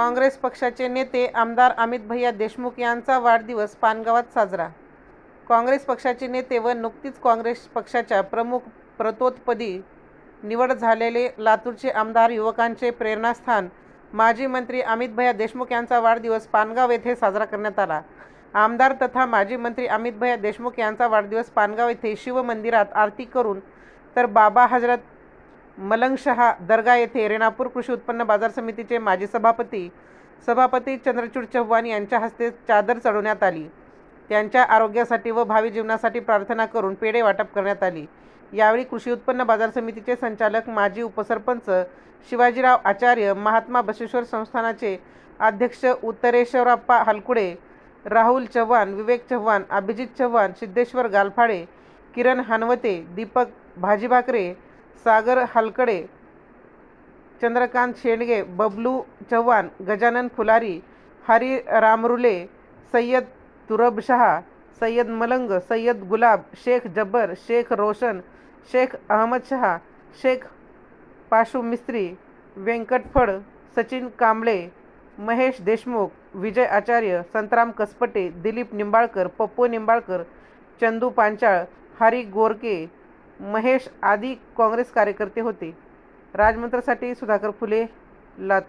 काँग्रेस पक्षाचे नेते आमदार अमित भैया देशमुख यांचा वाढदिवस पानगावात साजरा. काँग्रेस पक्षाचे नेते व नुकतीच काँग्रेस पक्षाच्या प्रमुख प्रतोत्पदी निवड झालेले लातूरचे आमदार युवकांचे प्रेरणास्थान. माजी मंत्री अमित भैया देशमुख यांचा वाढदिवस पानगाव येथे साजरा करण्यात आला. आमदार तथा माजी मंत्री अमित भैया देशमुख यांचा वाढदिवस पानगाव येथे शिवमंदिरात आरती करून तर बाबा हजरत मलंगशहा दर्गा येथे रेणापूर कृषी उत्पन्न बाजार समितीचे माजी सभापती सभापती चंद्रचूड चव्हाण यांच्या हस्ते चादर चढवण्यात आली. त्यांच्या आरोग्यासाठी व भावी जीवनासाठी प्रार्थना करून पेढे वाटप करण्यात आली. यावेळी कृषी उत्पन्न बाजार समितीचे संचालक माजी उपसरपंच शिवाजीराव आचार्य महात्मा बसेश्वर संस्थानाचे अध्यक्ष उत्तरेश्वरप्पा हलकुडे राहुल चव्हाण विवेक चव्हाण अभिजित चव्हाण सिद्धेश्वर गालफाडे किरण हानवते दीपक भाजीभाकरे सागर हलकडे चंद्रकांत शेंडगे बबलू चव्हाण गजानन फुलारी हरी रामरुले सय्यद तुरबशहा सय्यद मलंग सय्यद गुलाब शेख जब्बर शेख रोशन शेख अहमद शहा शेख पाशू मिस्त्री व्यंकटफड सचिन कांबळे महेश देशमुख विजय आचार्य संतराम कसपटे दिलीप निंबाळकर पप्पू निंबाळकर चंदू पांचाळ हरी गोरके महेश आदी काँग्रेस कार्यकर्ते होते. राजमंत्रसाठी सुधाकर फुले लातूर.